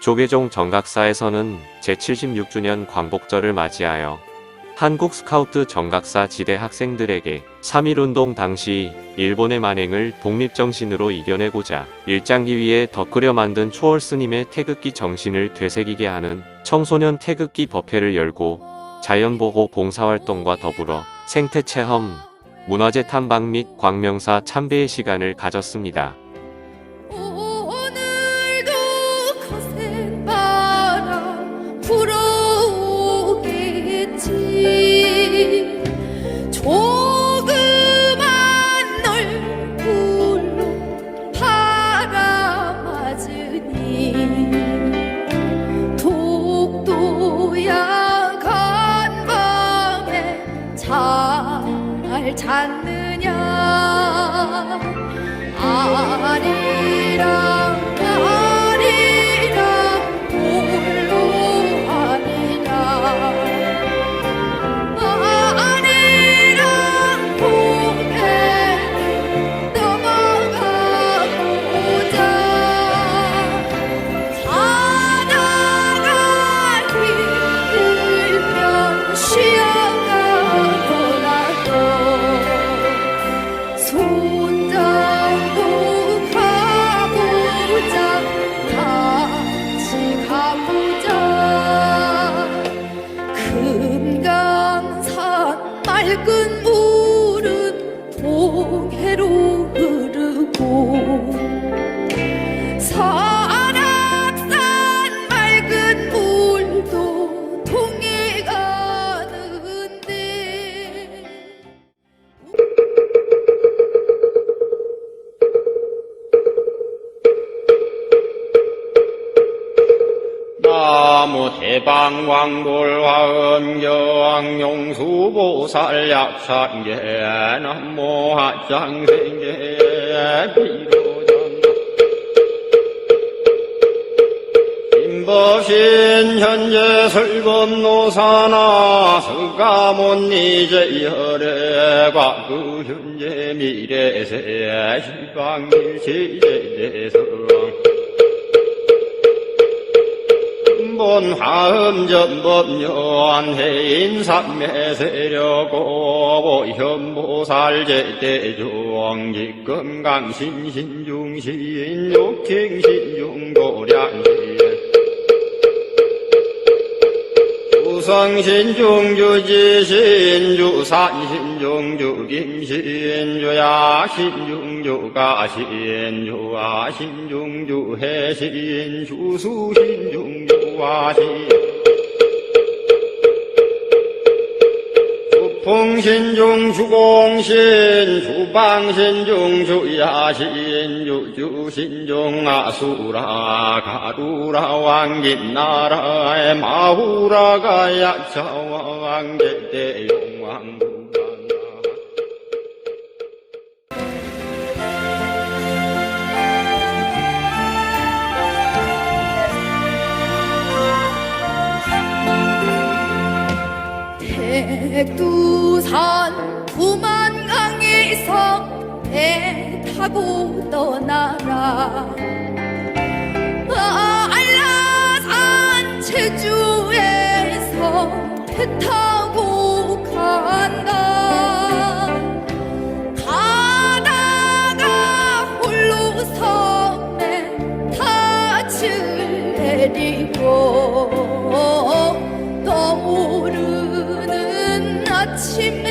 조계종 정각사에서는 제76주년 광복절을 맞이하여 한국 스카우트 정각사 지대 학생들에게 3.1운동 당시 일본의 만행을 독립정신으로 이겨내고자 일장기 위에 덧그려 만든 초월 스님의 태극기 정신을 되새기게 하는 청소년 태극기 법회를 열고 자연보호 봉사활동과 더불어 생태체험, 문화재 탐방 및 광명사 참배의 시간을 가졌습니다. 잘 잤느냐? 아리 나무 대방왕돌화엄경 용수보살 약산계 남모 화장생계 비로장. 임법신 현재 설법노사나 서가못 이제열애 과거 현재 미래세 시방일체제대성 본 화음 전법요한 해인 삼매세려고 현보살 제대종 기건강 신 신중신 욕행 신중도량신 주성신중주지신주 산신중주김신주 야신중주가신주 아신중주해신 주수신중주 화신 주풍신중 주공신 주방신중 주야신 주주신중 아수라 가루라 왕긴 나라의 마후라가 약차왕 제대용 백두산 두만강에서 배 타고 떠나라. 한 chez.